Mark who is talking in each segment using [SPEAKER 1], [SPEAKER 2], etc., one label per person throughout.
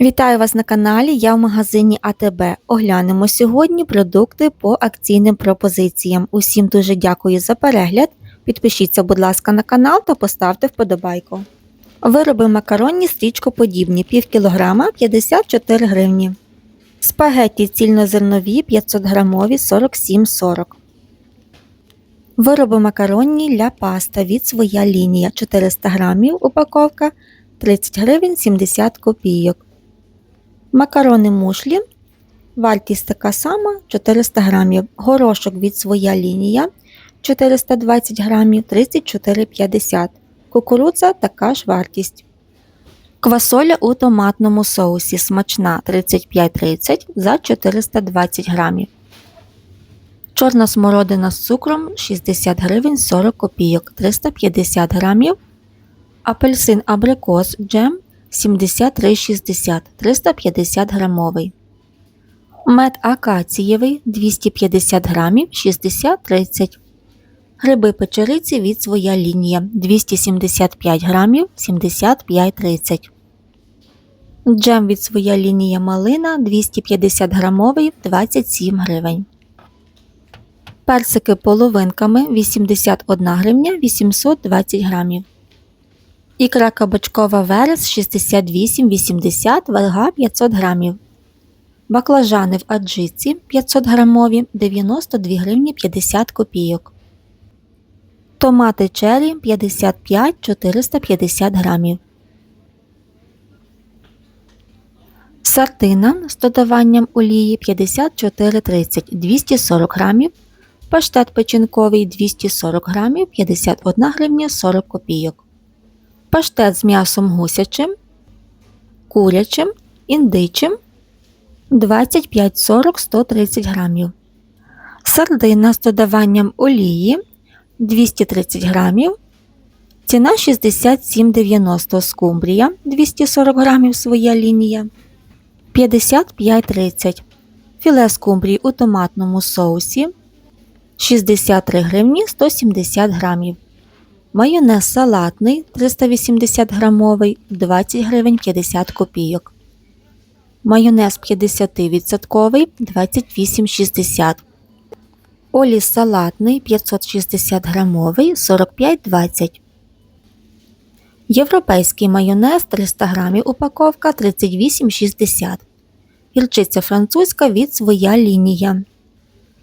[SPEAKER 1] Вітаю вас на каналі. Я в магазині АТБ. Оглянемо сьогодні продукти по акційним пропозиціям. Усім дуже дякую за перегляд. Підпишіться, будь ласка, на канал та поставте вподобайку. Вироби макаронні стрічкоподібні пів кілограма 54 гривні. Спагетті цільнозернові 500 грамові 47,40. Вироби макаронні ля паста від своя лінія 400 грамів упаковка 30 гривень 70 копійок. Макарони мушлі. Вартість така сама 400 грамів. Горошок від своя лінія 420 грамів 34,50. Кукурудза така ж вартість. Квасоля у томатному соусі смачна 35,30 за 420 грамів. Чорна смородина з цукром 60 гривень 40 копійок 350 грамів. Апельсин абрикос джем 73,60 350 грамовий. Мед акацієвий 250 грамів 60,30 Гриби печериці від своя лінія 275 грамів 75,30 Джем від своя лінія малина 250 грамовий 27 гривень. Персики половинками 81 гривня 820 грамів. Ікра кабачкова верес 68,80 вага 500 грамів. Баклажани в аджиці 500 грамові 92 гривні 50 копійок. Томати чері 55 450 грамів. Сардина з додаванням олії 54,30 240 грамів. Паштет печінковий 240 грамів 51 гривня 40 копійок паштет з м'ясом гусячим, курячим, індичим 25-40-130 грамів, сардина з додаванням олії 230 грамів, ціна 67,90 скумбрія 240 грамів своя лінія, 55,30 філе скумбрії у томатному соусі 63 гривні 170 грамів. Майонез салатний 380 грамовий 20 гривень 50 копійок. Майонез 50% 28,60 Олій салатний 560 грамовий 45,20 Європейський майонез 300 грамів упаковка 38,60 Гірчиця французька від своя лінія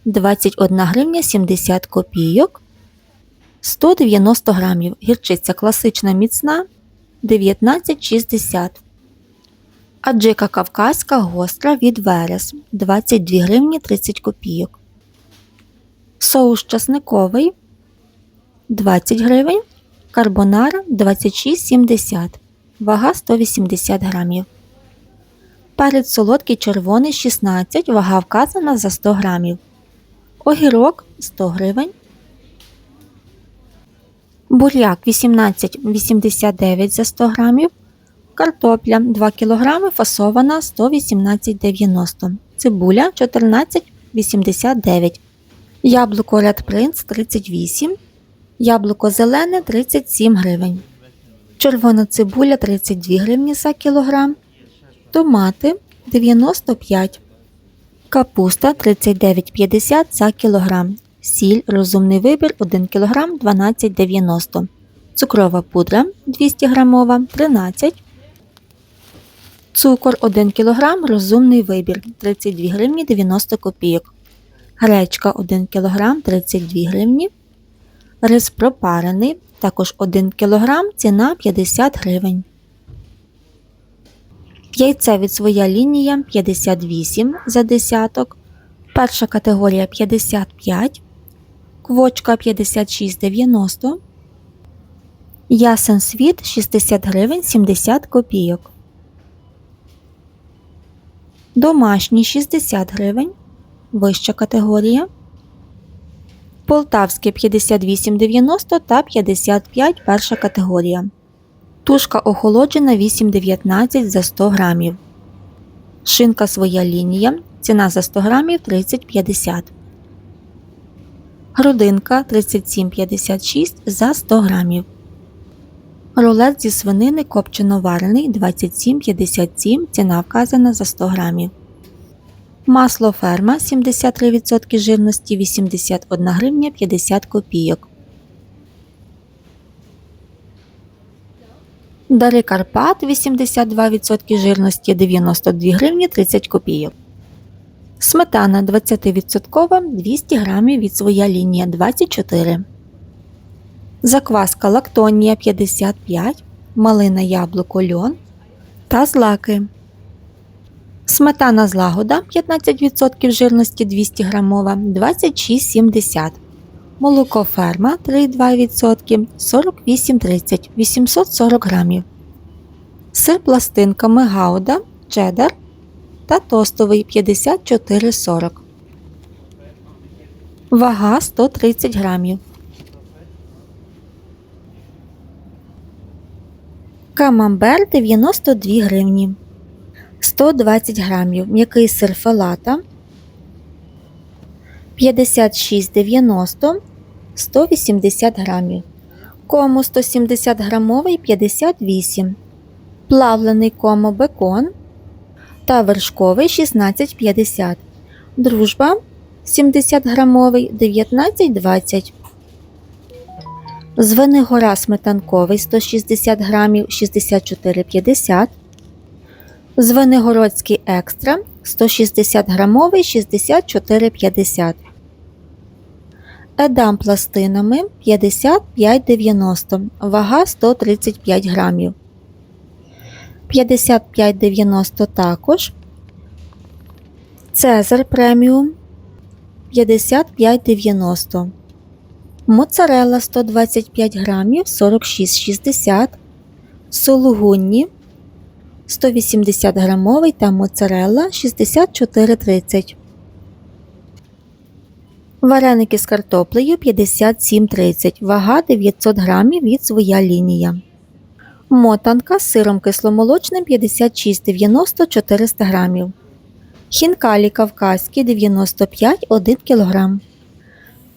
[SPEAKER 1] 21 гривня 70 копійок 190 грамів. Гірчиця класична міцна 19,60 Аджика кавказька гостра від Верес 22 гривні 30 копійок. Соус часниковий 20 гривень. Карбонара 26,70 Вага 180 грамів. Перець солодкий червоний 16, вага вказана за 100 грамів. Огірок 100 гривень. Буряк 18,89 за 100 грамів. Картопля 2 кг фасована 118,90 Цибуля 14,89 Яблуко Red Prince 38 Яблуко зелене 37 гривень. Червона цибуля 32 гривні за кілограм. Томати 95 Капуста 39,50 за кілограм. Сіль розумний вибір 1 кг 12,90 Цукрова пудра 200 г 13 Цукор 1 кг розумний вибір 32 гривні 90 копійок. Гречка 1 кг 32 гривні. Рис пропарений також 1 кг ціна 50 гривень. Яйце від своя лінія 58 за десяток. Перша категорія 55 квочка 56,90, ясен світ 60 гривень 70 копійок. Домашній 60 гривень. Вища категорія. Полтавське 58,90 та 55 перша категорія. Тушка охолоджена 8,19 за 100 грамів. Шинка своя лінія. Ціна за 100 грамів 30,50 Грудинка 37,56 за 100 грамів. Рулет зі свинини копчено варений 27,57, ціна вказана за 100 грамів. Масло ферма 73% жирності 81 гривня 50 копійок. Дари Карпат 82% жирності 92 гривні 30 копійок. Сметана 20% 200 грамів від своя лінія 24. Закваска лактонія 55, малина яблуко льон та злаки. Сметана злагода 15% жирності 200 грамова 26,70. Молоко ферма 3,2% 48,30 840 грамів. Сир пластинками гауда, чеддер та тостовий 54,40. Вага 130 грамів. Камамбер 92 гривні. 120 грамів. М'який сир фалата 56,90 180 грамів. Кому 170 грамовий 58. Плавлений комо бекон та вершковий 16,50. Дружба 70 грамовий 19,20. Звенигора сметанковий 160 грамів 64,50. Звенигородський екстра 160 грамовий 64,50. Едам пластинами 55,90. Вага 135 грамів. 55,90 також. Цезар преміум 55,90. Моцарелла 125 грамів 46,60. Сулугунні 180 грамовий та моцарелла 64,30. Вареники з картоплею 57,30. Вага 900 грамів від своя лінія. Мотанка з сиром кисломолочним 56,90 400 грамів. Хінкалі кавказькі 95 1 кг.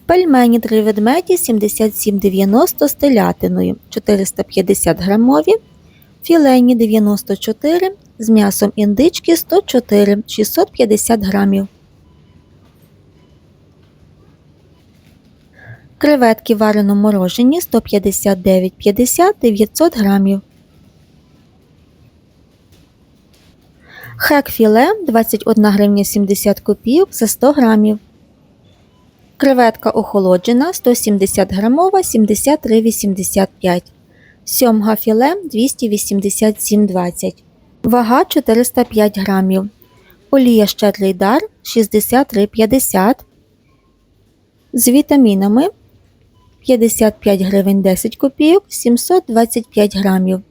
[SPEAKER 1] Пельмені три ведмеді 77,90 з телятиною 450 грамові. Філейні 94 з м'ясом індички 104 650 грамів. Креветки варено морожені 159,50 900 грамів. Хек філе 21 гривня 70 копійок за 100 грамів. Креветка охолоджена 170 грамова 73,85. Сьомга філе 287,20. Вага 405 грамів. Олія щедрий дар 63,50. З вітамінами 55 гривень 10 копійок 725 грамів.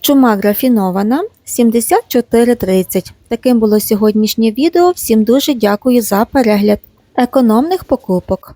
[SPEAKER 1] Чума графінована 74,30. Таким було сьогоднішнє відео. Всім дуже дякую за перегляд економних покупок.